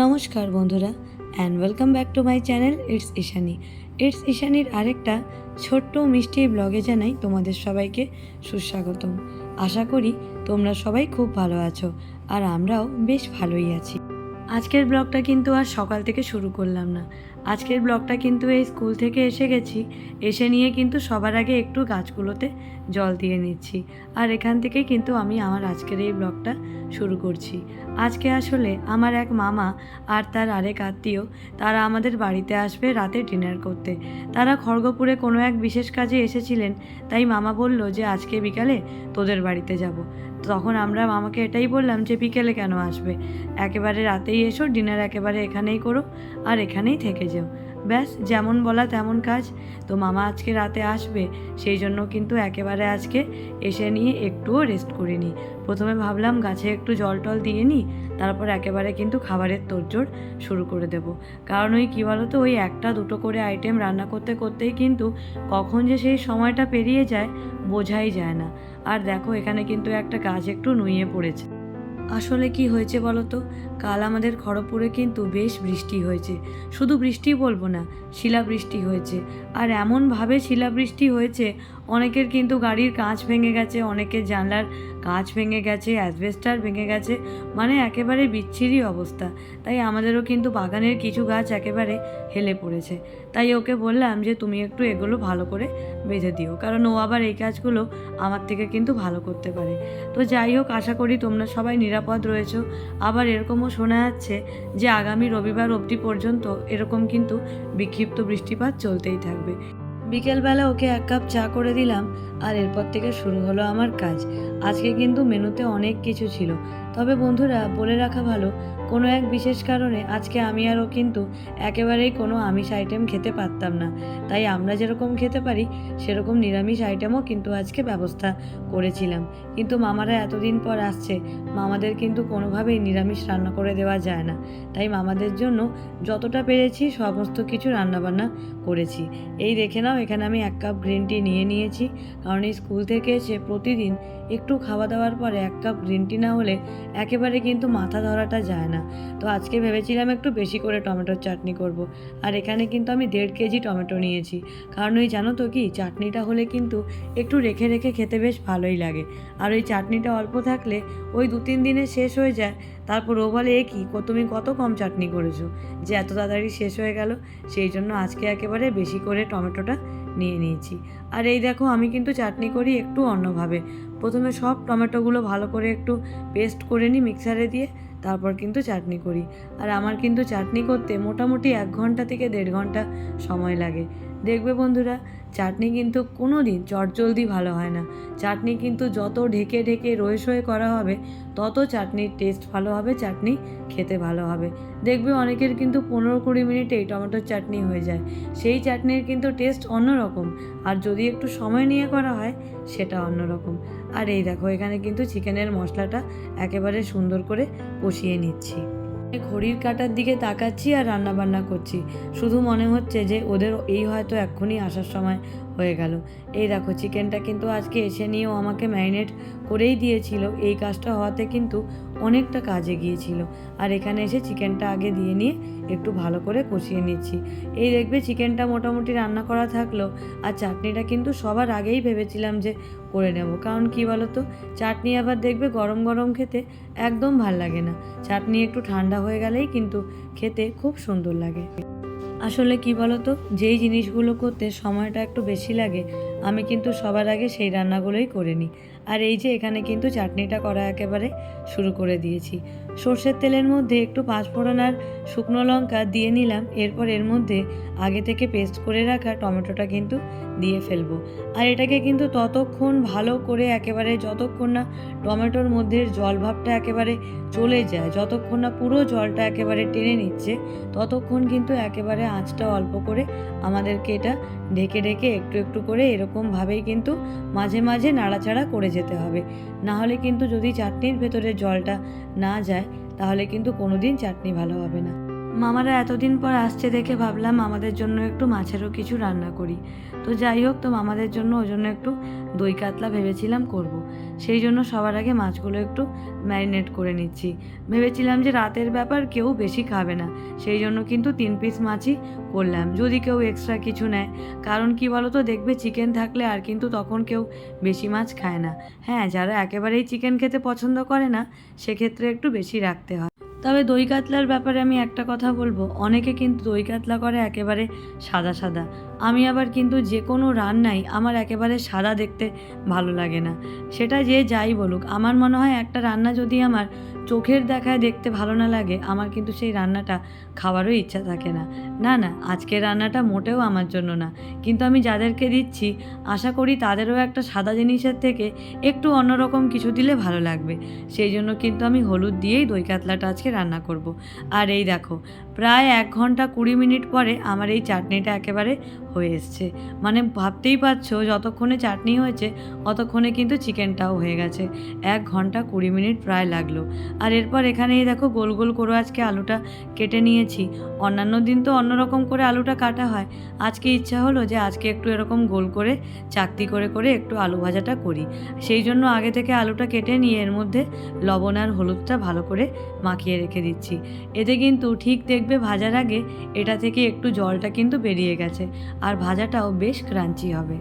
নমস্কার বন্ধুরা and welcome back to my channel it's Ishani it's ইশানির আরেকটা ছোট্ট মিষ্টি ব্লগে জানাই তোমাদের সবাইকে সুস্বাগতম। আশা করি তোমরা সবাই খুব ভালো আছো, আর আমরাও বেশ ভালোই আছি। আজকের ব্লগটা কিন্তু আর সকাল থেকে শুরু করলাম না। আজকের ব্লগটা কিন্তু এই স্কুল থেকে এসে গেছি। এসে নিয়ে কিন্তু সবার আগে একটু গাছগুলোতে জল দিয়ে নিচ্ছি। আর এখান থেকে কিন্তু আমি আমার আজকের এই ব্লগটা শুরু করছি। আজকে আসলে আমার এক মামা আর তার আরেক আত্মীয়, তারা আমাদের বাড়িতে আসবে রাতে ডিনার করতে। তারা খড়গপুরে কোনো এক বিশেষ কাজে এসেছিলেন, তাই মামা বলল যে আজকে বিকালে তোদের বাড়িতে যাব। তখন আমরা মামাকে এটাই বললাম যে বিকেলে কেন আসবে? একেবারে রাতেই এসো, ডিনার একেবারে এখানেই করো আর এখানেই থেকে যেও। ব্যাস, যেমন বলা তেমন কাজ। তো মামা আজকে রাতে আসবে, সেই জন্য কিন্তু একেবারে আজকে এসে নিয়ে একটুও রেস্ট করিনি। প্রথমে ভাবলাম গাছে একটু জল টল দিয়ে নিই, তারপর একেবারে কিন্তু খাবারের তোড়জোড় শুরু করে দেব। কারণ ওই কী বলো তো ওই একটা দুটো করে আইটেম রান্না করতে করতেই কিন্তু কখন যে সেই সময়টা পেরিয়ে যায়, বোঝাই যায় না। আর দেখো, এখানে কিন্তু একটা গাছ একটু নুয়ে পড়েছে। আসলে কি হয়েছে বলো তো কাল আমাদের খড়গপুরে কিন্তু বেশ বৃষ্টি হয়েছে। শুধু বৃষ্টি বলব না, শিলাবৃষ্টি হয়েছে। আর এমনভাবে শিলাবৃষ্টি হয়েছে অনেকের কিন্তু গাড়ির কাঁচ ভেঙে গেছে, অনেকের জানলার কাঁচ ভেঙে গেছে, অ্যাসবেস্টার ভেঙে গেছে মানে একেবারে বিচ্ছিরি অবস্থা। তাই আমাদেরও কিন্তু বাগানের কিছু গাছ একেবারে হেলে পড়েছে। তাই ওকে বললাম যে, তুমি একটু এগুলো ভালো করে বেঁধে দিও। কারণ ও আবার এই কাজগুলো আমার থেকে কিন্তু ভালো করতে পারে। তো যাই হোক, আশা করি তোমরা সবাই নিরাপদ রয়েছো। আবার এরকমও শোনা যাচ্ছে যে, আগামী রবিবার অবধি পর্যন্ত এরকম কিন্তু বিক্ষিপ্ত বৃষ্টিপাত চলতেই থাকবে। বিকেলবেলা ওকে এক কাপ চা করে দিলাম। আর এরপর থেকে শুরু হলো আমার কাজ। আজকে কিন্তু মেনুতে অনেক কিছু ছিল। তবে বন্ধুরা, বলে রাখা ভালো, কোনো এক বিশেষ কারণে আজকে আমি আরও কিন্তু একেবারেই কোনো আমিষ আইটেম খেতে পারতাম না। তাই আমরা যেরকম খেতে পারি, সেরকম নিরামিষ আইটেমও কিন্তু আজকে ব্যবস্থা করেছিলাম। কিন্তু মামারা এতদিন পর আসছে, মামাদের কিন্তু কোনোভাবেই নিরামিষ রান্না করে দেওয়া যায় না। তাই মামাদের জন্য যতটা পেরেছি সমস্ত কিছু রান্নাবান্না করেছি। এই দেখে নাও, এখানে আমি এক কাপ গ্রিন টি নিয়ে নিয়েছি। কারণ এই স্কুল থেকে এসে প্রতিদিন একটু খাওয়া দাওয়ার পরে এক কাপ গ্রিন টি না হলে একেবারে কিন্তু মাথা ধরাটা যায় না। তো আজকে ভেবেছিলাম একটু বেশি করে টমেটোর চাটনি করব। আর এখানে কিন্তু আমি দেড় কেজি টমেটো নিয়েছি। কারণ ওই জানো তো কি, চাটনিটা হলে কিন্তু একটু রেখে রেখে খেতে বেশ ভালোই লাগে। আর ওই চাটনিটা অল্প থাকলে ওই দু তিন দিনে শেষ হয়ে যায়। তারপর ও বলে, এ কী, তুমি কত কম চাটনি করেছ? যে এত তাড়াতাড়ি শেষ হয়ে গেল, সেই জন্য আজকে একেবারে বেশি করে টমেটোটা নিয়ে নিয়েছি। আর এই দেখো, আমি কিন্তু চাটনি করি একটু অন্যভাবে। প্রথমে সব টমেটোগুলো ভালো করে একটু পেস্ট করে নিই মিক্সারে দিয়ে, তারপর কিন্তু চাটনি করি। আর আমার কিন্তু চাটনি করতে মোটামুটি এক ঘণ্টা থেকে দেড় ঘণ্টা সময় লাগে। দেখবে বন্ধুরা, চাটনি কিন্তু কোনো দিন চটজলদি ভালো হয় না। চাটনি কিন্তু যত ঢেকে ঢেকে রয়ে সয়ে করা হবে, তত চাটনির টেস্ট ভালো হবে, চাটনি খেতে ভালো হবে। দেখবে অনেকের কিন্তু পনেরো কুড়ি মিনিটেই টমেটোর চাটনি হয়ে যায়। সেই চাটনির কিন্তু টেস্ট অন্যরকম। আর যদি একটু সময় নিয়ে করা হয়, সেটা অন্যরকম। আর এই দেখো, এখানে কিন্তু চিকেনের মশলাটা একেবারে সুন্দর করে কষিয়ে নিচ্ছি। ঘড়ির কাটার দিকে তাকাচ্ছি আর রান্নাবান্না করছি। শুধু মনে হচ্ছে যে ওদের এই হয়তো এক্ষুনি আসার সময়। হয়ে গেল। এই দেখো চিকেনটা কিন্তু আজকে এসে নিয়েও আমাকে ম্যারিনেট করেই দিয়েছিল। এই কাজটা হওয়াতে কিন্তু অনেকটা কাজে গিয়েছিল। আর এখানে এসে চিকেনটা আগে দিয়ে নিয়ে একটু ভালো করে কষিয়ে নিচ্ছি। এই দেখবে চিকেনটা মোটামুটি রান্না করা থাকল। আর চাটনিটা কিন্তু সবার আগেই ভেবেছিলাম যে করে নেব। কারণ কি বলো তো চাটনি আবার দেখবে গরম গরম খেতে একদম ভালো লাগে না। চাটনি একটু ঠান্ডা হয়ে গেলেই কিন্তু খেতে খুব সুন্দর লাগে। আসলে কি বলতো, যেই জিনিসগুলো করতে সময়টা একটু বেশি লাগে, আমি কিন্তু সবার আগে সেই রান্নাগুলোই করে নিই। আর এই যে এখানে কিন্তু চাটনিটা করা একেবারে শুরু করে দিয়েছি। সর্ষের তেলের মধ্যে একটু পাঁচফোড়ন আর শুকনো লঙ্কা দিয়ে নিলাম, এরপর এর মধ্যে আগে থেকে পেস্ট করে রাখা টমেটোটা কিন্তু দিয়ে ফেলব। আর এটাকে কিন্তু ততক্ষণ ভালো করে একেবারে যতক্ষণ না টমেটোর মধ্যে জল ভাবটা একেবারে চলে যায়, যতক্ষণ না পুরো জলটা একেবারে টেনে নিচ্ছে, ততক্ষণ কিন্তু একেবারে আঁচটা অল্প করে আমাদেরকে এটা ঢেকে ঢেকে একটু একটু করে এরকমভাবেই কিন্তু মাঝে মাঝে নাড়াচাড়া করে যেতে হবে। না হলে কিন্তু যদি চাটনির ভেতরে জলটা না যায়, তাহলে কিন্তু কোনো দিন চাটনি ভালো হবে না। মামারা এতদিন পর আসছে দেখে ভাবলাম আমাদের জন্য একটু মাছেরও কিছু রান্না করি। তো যাই হোক, তো মামাদের জন্য ওই জন্য একটু দই কাতলা ভেবেছিলাম করব। সেই জন্য সবার আগে মাছগুলো একটু ম্যারিনেট করে নিচ্ছি। ভেবেছিলাম যে রাতের ব্যাপার কেউ বেশি খাবে না। সেই জন্য কিন্তু তিন পিস মাছই করলাম। যদি কেউ এক্সট্রা কিছু নেয়। কারণ কি বলো তো দেখবে চিকেন থাকলে আর কিন্তু তখন কেউ বেশি মাছ খায় না। হ্যাঁ যারা একেবারেই চিকেন খেতে পছন্দ করে না, সেক্ষেত্রে একটু বেশি রাখতে হয়। তবে দই কাতলার ব্যাপারে আমি একটা কথা বলব। অনেকে কিন্তু দই কাতলা করে একেবারে সাদা সাদা। আমি আবার কিন্তু যে কোনো রান্নাই আমার একেবারে সাদা দেখতে ভালো লাগে না। সেটা যে যাই বলুক, আমার মনে হয় একটা রান্না যদি আমার চোখের দেখায় দেখতে ভালো না লাগে, আমার কিন্তু সেই রান্নাটা খাওয়ারও ইচ্ছা থাকে না। না না, আজকের রান্নাটা মোটেও আমার জন্য না। কিন্তু আমি যাদেরকে দিচ্ছি, আশা করি তাদেরও একটা সাদা জিনিসের থেকে একটু অন্যরকম কিছু দিলে ভালো লাগবে। সেই জন্য কিন্তু আমি হলুদ দিয়েই দই কাতলাটা আজকে রান্না করব। আর এই দেখো, প্রায় এক ঘণ্টা কুড়ি মিনিট পরে আমার এই চাটনিটা একেবারে হয়ে এসছে। মানে ভাবতেই পারছ, যতক্ষণে চাটনি হয়েছে অতক্ষণে কিন্তু চিকেনটাও হয়ে গেছে। এক ঘণ্টা কুড়ি মিনিট প্রায় লাগল। আর এরপর এখানে এই দেখো গোল গোল করে আজকে আলুটা কেটে নিয়েছি। অন্যান্য দিন তো অন্যরকম করে আলুটা কাটা হয়। আজকে ইচ্ছা হলো যে আজকে একটু এরকম গোল করে, চাকতি করে করে একটু আলু ভাজাটা করি। সেই জন্য আগে থেকে আলুটা কেটে নিয়ে এর মধ্যে লবণ আর হলুদটা ভালো করে মাখিয়ে রেখে দিচ্ছি। এতে কিন্তু ঠিক দেখবে ভাজার আগে এটা থেকে একটু জলটা কিন্তু বেরিয়ে গেছে। আর ভাজাটাও বেশ ক্রাঞ্চি হবে।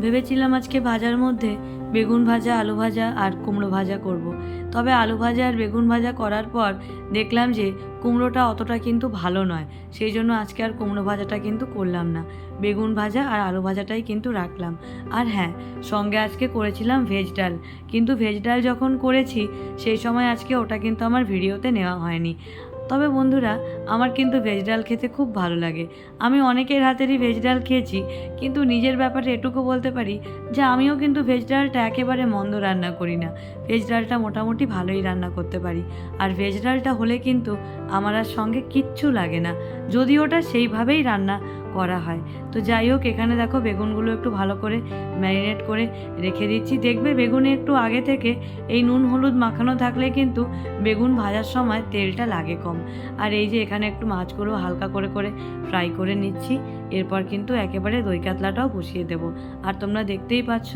ভেবেছিলাম আজকে ভাজার মধ্যে বেগুন ভাজা, আলু ভাজা আর কুমড়ো ভাজা করব। তবে আলু ভাজা আর বেগুন ভাজা করার পর দেখলাম যে কুমড়োটা অতটা কিন্তু ভালো নয়। সেই জন্য আজকে আর কুমড়ো ভাজাটা কিন্তু করলাম না। বেগুন ভাজা আর আলু ভাজাটাই কিন্তু রাখলাম। আর হ্যাঁ সঙ্গে আজকে করেছিলাম ভেজ ডাল। কিন্তু ভেজ ডাল যখন করেছি, সেই সময় আজকে ওটা কিন্তু আমার ভিডিওতে নেওয়া হয়নি। তবে বন্ধুরা, আমার কিন্তু ভেজ ডাল খেতে খুব ভালো লাগে। আমি অনেকের হাতেরই ভেজ ডাল খেয়েছি, কিন্তু নিজের ব্যাপারে এটুকু বলতে পারি যে আমিও কিন্তু ভেজ ডালটা একেবারে মন্দ রান্না করি না। ভেজ ডালটা মোটামুটি ভালোই রান্না করতে পারি। আর ভেজ ডালটা হলে কিন্তু আমার আর সঙ্গে কিচ্ছু লাগে না। যদি ওটা সেইভাবেই রান্না করা হয়। তো যাই হোক, এখানে দেখো বেগুনগুলো একটু ভালো করে ম্যারিনেট করে রেখে দিচ্ছি। দেখবে বেগুনে একটু আগে থেকে এই নুন হলুদ মাখানো থাকলে কিন্তু বেগুন ভাজার সময় তেলটা লাগে কম। আর এই যে এখানে একটু মাছগুলো হালকা করে করে ফ্রাই করে নিচ্ছি। এরপর কিন্তু একেবারে দই কাতলাটাও বসিয়ে দেবো। আর তোমরা দেখতেই পাচ্ছ,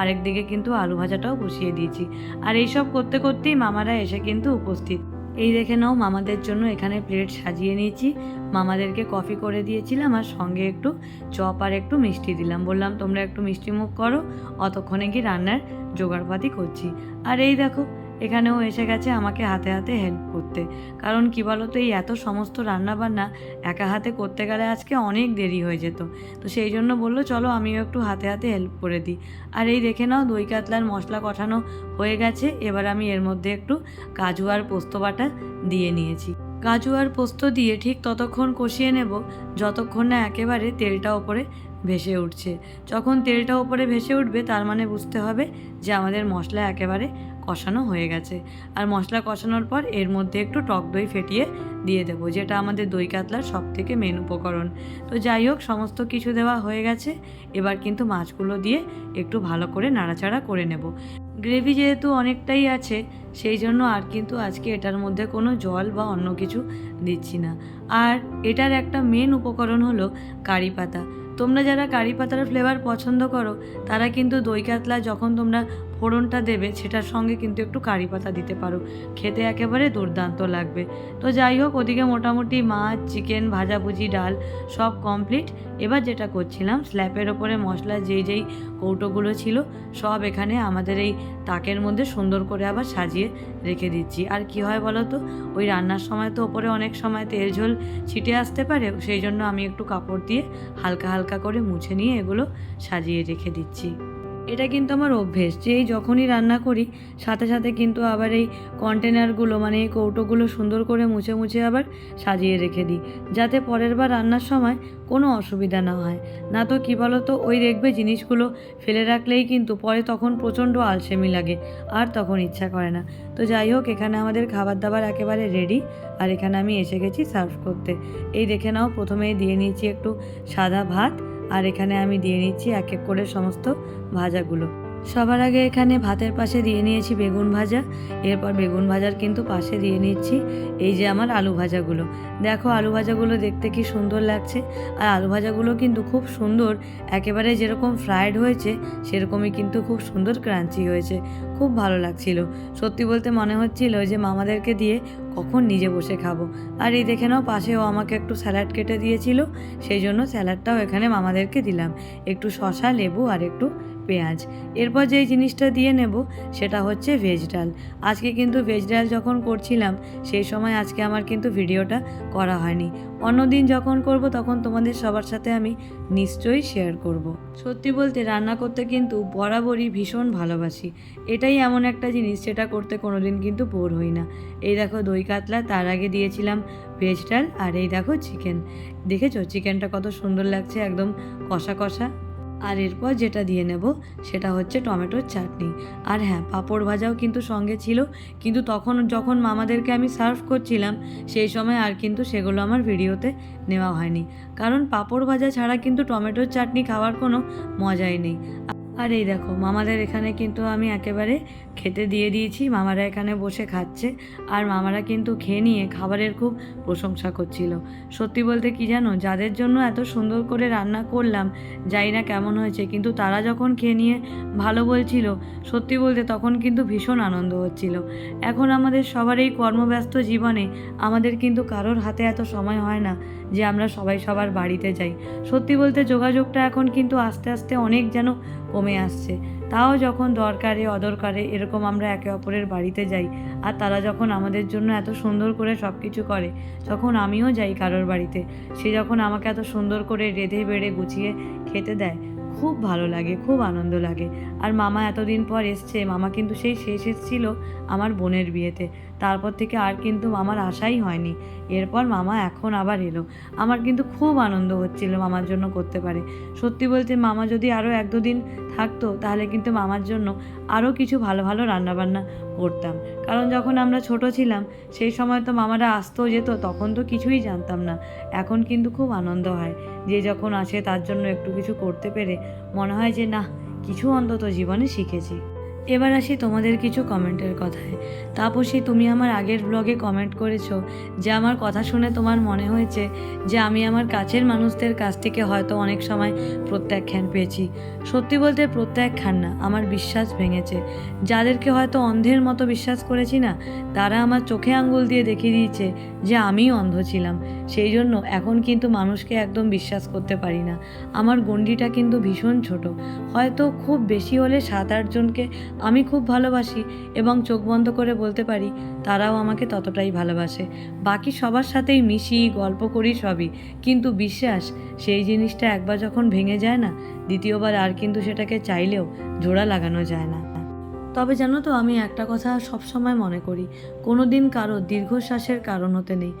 আরেক দিকে কিন্তু আলু ভাজাটাও বসিয়ে দিয়েছি। আর এইসব করতে করতেই মামারা এসে কিন্তু উপস্থিত। এই দেখে নাও, মামাদের জন্য এখানে প্লেট সাজিয়ে নিয়েছি। মামাদেরকে কফি করে দিয়েছিলাম আর সঙ্গে একটু চপ আর একটু মিষ্টি দিলাম। বললাম, তোমরা একটু মিষ্টি মুখ করো, অতক্ষণে কি রান্নার জোগাড়পাতি করছি। আর এই দেখো এখানেও এসে গেছে আমাকে হাতে হাতে হেল্প করতে। কারণ কি বলতো, এই এত সমস্ত রান্না বান্না একা হাতে করতে গেলে আজকে অনেক দেরি হয়ে যেত। তো সেই জন্য বলল, চলো আমিও একটু হাতে হাতে হেল্প করে দিই। আর এই দেখে নাও, দই কাতলার মশলা কষানো হয়ে গেছে। এবার আমি এর মধ্যে একটু কাজু আর পোস্ত বাটা দিয়ে নিয়েছি। কাজু আর পোস্ত দিয়ে ঠিক ততক্ষণ কষিয়ে নেব, যতক্ষণ না একেবারে তেলটা ওপরে ভেসে উঠছে। যখন তেলটা ওপরে ভেসে উঠবে, তার মানে বুঝতে হবে যে আমাদের মশলা একেবারে কষানো হয়ে গেছে। আর মশলা কষানোর পর এর মধ্যে একটু টক দই ফেটিয়ে দিয়ে দেবো, যেটা আমাদের দই কাতলার সব থেকে মেন উপকরণ। তো যাই হোক, সমস্ত কিছু দেওয়া হয়ে গেছে। এবার কিন্তু মাছগুলো দিয়ে একটু ভালো করে নাড়াচাড়া করে নেব। গ্রেভি যেহেতু অনেকটাই আছে, সেই জন্য আর কিন্তু আজকে এটার মধ্যে কোনো জল বা অন্য কিছু দিচ্ছি না। আর এটার একটা মেন উপকরণ হলো কারি পাতা। তোমরা যারা কারি পাতার ফ্লেভার পছন্দ করো, তারা কিন্তু দই কাতলা যখন তোমরা ফোড়নটা দেবে, সেটার সঙ্গে কিন্তু একটু কারি পাতা দিতে পারো। খেতে একেবারে দুর্দান্ত লাগবে। তো যাই হোক, ওদিকে মোটামুটি মাছ, চিকেন, ভাজাভুজি, ডাল সব কমপ্লিট এবার যেটা করছিলাম, স্ল্যাপের ওপরে মশলা যেই যেই কৌটোগুলো ছিল, সব এখানে আমাদের এই তাকের মধ্যে সুন্দর করে আবার সাজিয়ে রেখে দিচ্ছি। আর কি হয় বলো তো, ওই রান্নার সময় তো ওপরে অনেক সময় তেল ঝোল ছিটে আসতে পারে, সেই জন্য আমি একটু কাপড় দিয়ে হালকা হালকা করে মুছে নিয়ে এগুলো সাজিয়ে রেখে দিচ্ছি। এটা কিন্তু আমার অভ্যেস। যে যখনই রান্না করি, সাথে সাথে কিন্তু আবার এই কন্টেনারগুলো মানে এই কৌটোগুলো সুন্দর করে মুছে মুছে আবার সাজিয়ে রেখে দিই, যাতে পরের বার রান্নার সময় কোনো অসুবিধা না হয়। না তো কী বলো তো ওই দেখবে জিনিসগুলো ফেলে রাখলেই কিন্তু পরে তখন প্রচণ্ড আলসেমি লাগে, আর তখন ইচ্ছা করে না। তো যাই হোক, এখানে আমাদের খাবার দাবার একেবারে রেডি আর এখানে আমি এসে গেছি সার্ভ করতে। এই দেখে নাও, প্রথমেই দিয়ে নিয়েছি একটু সাদা ভাত আর এখানে আমি দিয়ে নিচ্ছি এক এক করে সমস্ত ভাজাগুলো। সবার আগে এখানে ভাতের পাশে দিয়ে নিয়েছি বেগুন ভাজা, এরপর বেগুন ভাজার কিন্তু পাশে দিয়ে নিচ্ছি এই যে আমার আলু ভাজাগুলো। দেখো আলু ভাজাগুলো দেখতে কি সুন্দর লাগছে, আর আলু ভাজাগুলো কিন্তু খুব সুন্দর, একেবারে যেরকম ফ্রায়েড হয়েছে, সেরকমই কিন্তু খুব সুন্দর ক্রাঞ্চি হয়েছে, খুব ভালো লাগছিল। সত্যি বলতে মনে হচ্ছিল যে মামাদেরকে দিয়ে কখন নিজে বসে খাব। আর এই দেখে নাও, পাশেও আমাকে একটু স্যালাড কেটে দিয়েছিল, সেই জন্য স্যালাডটাও এখানে মামাদেরকে দিলাম। একটু শশা লেবু আর একটু পেঁয়াজ। এরপর যেই জিনিসটা দিয়ে নেব, সেটা হচ্ছে ভেজ ডাল। আজকে কিন্তু ভেজ ডাল যখন করছিলাম, সেই সময় আজকে আমার কিন্তু ভিডিওটা করা হয়নি। অন্যদিন যখন করব, তখন তোমাদের সবার সাথে আমি নিশ্চয়ই শেয়ার করব। সত্যি বলতে রান্না করতে কিন্তু বরাবরই ভীষণ ভালোবাসি। এটাই এমন একটা জিনিস যেটা করতে কোনোদিন কিন্তু বোর হই না। এই দেখো দই কাতলা, তার আগে দিয়েছিলাম ভেজ ডাল, আর এই দেখো চিকেন দেখেছ? চিকেনটা কত সুন্দর লাগছে, একদম কষা কষা। আর এরপর যেটা দিয়ে নেব সেটা হচ্ছে টমেটোর চাটনি। আর হ্যাঁ পাঁপড় ভাজাও কিন্তু সঙ্গে ছিল, কিন্তু তখন যখন মামাদেরকে আমি সার্ভ করছিলাম, সেই সময় আর কিন্তু সেগুলো আমার ভিডিওতে নেওয়া হয়নি। কারণ পাঁপড় ভাজা ছাড়া কিন্তু টমেটোর চাটনি খাওয়ার কোনো মজাই নেই। আর এই দেখো, মামাদের এখানে কিন্তু আমি একেবারে খেতে দিয়ে দিয়েছি। মামারা এখানে বসে খাচ্ছে আর মামারা কিন্তু খেয়ে নিয়ে খাবারের খুব প্রশংসা করছিল। সত্যি বলতে কি জানো, যাদের জন্য এত সুন্দর করে রান্না করলাম, জানি না কেমন হয়েছে, কিন্তু তারা যখন খেয়ে নিয়ে ভালো বলছিল, সত্যি বলতে তখন কিন্তু ভীষণ আনন্দ হচ্ছিল। এখন আমাদের সবার এই কর্মব্যস্ত জীবনে আমাদের কিন্তু কারোর হাতে এত সময় হয় না। যে আমরা সবাই সবার বাড়িতে যাই। সত্যি বলতে যোগাযোগটা এখন কিন্তু আস্তে আস্তে অনেক যেন কমে আসছে। তাও যখন দরকারে, অদরকারে এরকম আমরা একে অপরের বাড়িতে যাই আর তারা যখন আমাদের জন্য এত সুন্দর করে সব কিছু করে, তখন আমিও যাই কারোর বাড়িতে। সে যখন আমাকে এত সুন্দর করে রেঁধে, বেড়ে, গুছিয়ে খেতে দেয় খুব ভালো লাগে, খুব আনন্দ লাগে। আর মামা এতদিন পর এসছে, মামা কিন্তু সেই শেষ এসেছিল আমার বোনের বিয়েতে। তারপর থেকে আর কিন্তু মামার আশাই হয়নি। এরপর মামা এখন আবার এলো। আমার কিন্তু খুব আনন্দ হচ্ছিল মামার জন্য করতে পারে। সত্যি বলছে মামা যদি আরও এক দুদিন থাকতো, তাহলে কিন্তু মামার জন্য আরও কিছু ভালো ভালো রান্নাবান্না করতাম। কারণ যখন আমরা ছোট ছিলাম, সেই সময় তো মামারা আসতো যেত, তখন তো কিছুই জানতাম না। এখন কিন্তু খুব আনন্দ হয়। যে যখন আসে, তার জন্য একটু কিছু করতে পেরে মনে হয় যে না কিছু অন্তত জীবনে শিখেছি। এবার আসি তোমাদের কিছু কমেন্টের কথায়। তাপসী, তুমি আমার আগের ব্লগে কমেন্ট করেছ যে আমার কথা শুনে তোমার মনে হয়েছে যে আমি আমার কাছের মানুষদের কাছ থেকে হয়তো অনেক সময় প্রত্যাখ্যান পেয়েছি। সত্যি বলতে প্রত্যাখ্যান না, আমার বিশ্বাস ভেঙেছে। যাদেরকে হয়তো অন্ধের মতো বিশ্বাস করেছি না, তারা আমার চোখে আঙ্গুল দিয়ে দেখিয়ে দিয়েছে যে আমিও অন্ধ ছিলাম। সেই জন্য এখন কিন্তু মানুষকে একদম বিশ্বাস করতে পারি না। আমার গণ্ডিটা কিন্তু ভীষণ ছোট। হয়তো খুব বেশি হলে সাত আটজনকে আমি খুব ভালোবাসি এবং চোখ বন্ধ করে বলতে পারি, তারাও আমাকে ততটাই ভালোবাসে। বাকি সবার সাথেই মিশি, গল্প করি সবই। কিন্তু বিশ্বাস, সেই জিনিসটা একবার যখন ভেঙে যায় না, দ্বিতীয়বার আর কিন্তু সেটাকে চাইলেও জোড়া লাগানো যায় না। তবে জানো তো, আমি একটা কথা সবসময় মনে করি কোনো দিন কারও দীর্ঘশ্বাসের কারণ হতে নেই।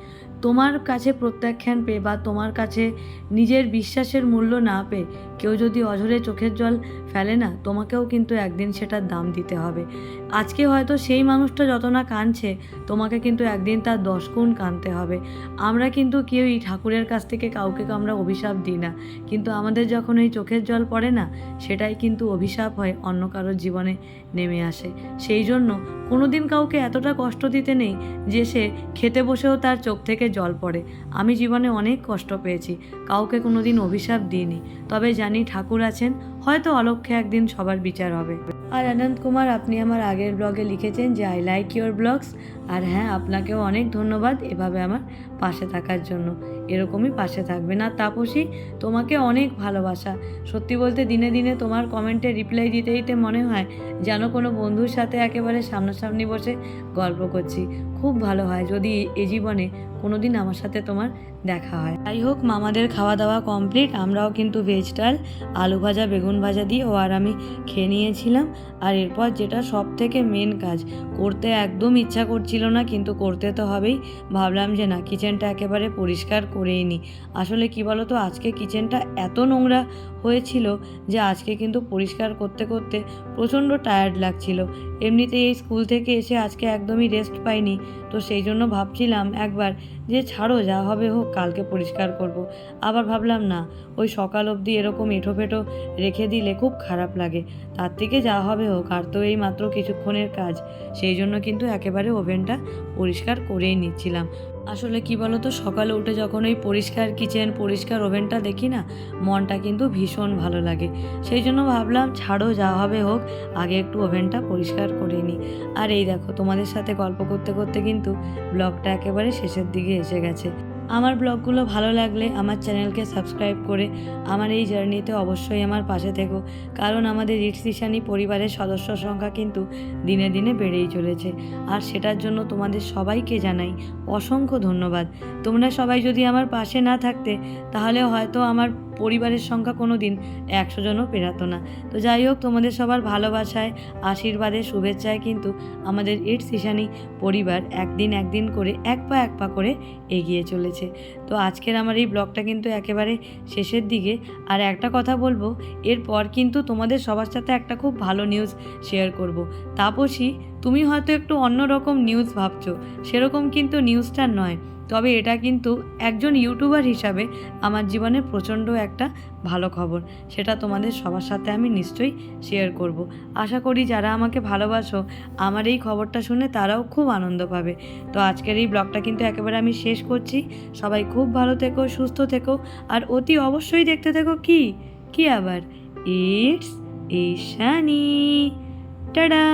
তোমার কাছে প্রত্যাখ্যান পেয়ে বা তোমার কাছে নিজের বিশ্বাসের মূল্য না পেয়ে কেউ যদি অঝরে চোখের জল ফেলে না, তোমাকেও কিন্তু একদিন সেটার দাম দিতে হবে। আজকে হয়তো সেই মানুষটা যত না কাঁদছে, তোমাকে কিন্তু একদিন তার দশ গুণ কাঁদতে হবে। আমরা কিন্তু কেউই ঠাকুরের কাছ থেকে কাউকে আমরা অভিশাপ দিই না। কিন্তু আমাদের যখন এই চোখের জল পড়ে না, সেটাই কিন্তু অভিশাপ হয় অন্য কারোর জীবনে নেমে আসে। সেই জন্য কোনোদিন কাউকে এতটা কষ্ট দিতে নেই যে সে খেতে বসেও তার চোখ থেকে জল পড়ে। আমি জীবনে অনেক কষ্ট পেয়েছি, কাউকে কোনোদিন অভিশাপ দিইনি। তবে জানি ঠাকুর আছেন হয়তো অলক্ষ্যে একদিন সবার বিচার হবে। আর আনন্দ কুমার, আপনি আমার আগের ব্লগে লিখেছেন যে আই লাইক ইউর ব্লগস আর হ্যাঁ আপনাকেও অনেক ধন্যবাদ এভাবে আমার পাশে থাকার জন্য। এরকমই পাশে থাকবে না। তাপসী, তোমাকে অনেক ভালোবাসা। সত্যি বলতে দিনে দিনে তোমার কমেন্টে রিপ্লাই দিতে দিতে মনে হয় যেন কোনো বন্ধুর সাথে একেবারে সামনাসামনি বসে গল্প করছি। খুব ভালো হয় যদি এ জীবনে কোনো দিন আমার সাথে তোমার দেখা হয়। যাই হোক মামাদের খাওয়া দাওয়া কমপ্লিট আমরাও কিন্তু ভেজ ডাল আলু ভাজা, বেগুন ভাজা দিয়ে ও আর আমি খেয়ে নিয়েছিলাম। আর এরপর যেটা সব থেকে মেন কাজ, করতে একদম ইচ্ছা করছিল না, কিন্তু করতে তো হবেই। ভাবলাম যে না কিচেনটা একেবারে পরিষ্কার করেই নিই আসলে কি বলো তো আজকে কিচেনটা এত নোংরা হয়েছিল যে আজকে কিন্তু পরিষ্কার করতে করতে প্রচণ্ড টায়ার্ড লাগছিল। এমনিতেই এই স্কুল থেকে এসে আজকে একদমই রেস্ট পাইনি। তো সেই জন্য ভাবছিলাম একবার যে ছাড়ো, যা হবে হোক, কালকে পরিষ্কার করব। আবার ভাবলাম, না, ওই সকাল অবধি এরকম এঁঠো ফেটো রেখে দিলে খুব খারাপ লাগে। তার থেকে যা হবে হোক, আর তো এই মাত্র কিছুক্ষণের কাজ। সেই জন্য কিন্তু একেবারে ওভেনটা পরিষ্কার করেই নিচ্ছিলাম। আসলে কি বলো তো সকালে উঠে যখন ওই পরিষ্কার কিচেন পরিষ্কার ওভেনটা দেখি না, মনটা কিন্তু ভীষণ ভালো লাগে। সেই জন্য ভাবলাম, ছাড়ো, যা হবে হোক, আগে একটু ওভেনটা পরিষ্কার করে নিই আর এই দেখো, তোমাদের সাথে গল্প করতে করতে কিন্তু ব্লগটা একেবারে শেষের দিকে এসে গেছে। আমার ব্লগগুলো ভালো লাগলে আমার চ্যানেলকে সাবস্ক্রাইব করে আমার এই জার্নিতে অবশ্যই আমার পাশে থেকো। কারণ আমাদের ঋষিশানি পরিবারের সদস্য সংখ্যা কিন্তু দিনে দিনে বেড়েই চলেছে। আর সেটার জন্য তোমাদের সবাইকে জানাই অসংখ্য ধন্যবাদ। তোমরা সবাই যদি আমার পাশে না থাকতে, তাহলে হয়তো আমার পরিবারের সংখ্যা কোনো দিন একশো জনও পেরাতো না। তো যাই হোক, তোমাদের সবার ভালোবাসায়, আশীর্বাদে, শুভেচ্ছায় কিন্তু আমাদের ইটস ইশানি পরিবার একদিন একদিন করে, এক পা এক পা করে এগিয়ে চলেছে। তো আজকের আমার এই ব্লগটা কিন্তু একেবারে শেষের দিকে। আর একটা কথা বলব, এরপর কিন্তু তোমাদের সবার সাথে একটা খুব ভালো নিউজ শেয়ার করব। তাপসী, তুমি হয়তো একটু অন্যরকম নিউজ ভাবছ, সেরকম কিন্তু নিউজটা নয়। তবে এটা কিন্তু একজন ইউটিউবার হিসাবে আমার জীবনে প্রচণ্ড একটা ভালো খবর। সেটা তোমাদের সবার সাথে আমি নিশ্চয়ই শেয়ার করব। আশা করি যারা আমাকে ভালোবাসো, আমার এই খবরটা শুনে তারাও খুব আনন্দ পাবে। তো আজকের এই ব্লগটা কিন্তু একেবারে আমি শেষ করছি। সবাই খুব ভালো থেকো, সুস্থ থেকো, আর অতি অবশ্যই দেখতে থেকো কি? কি আবার? It's Ishani ta-da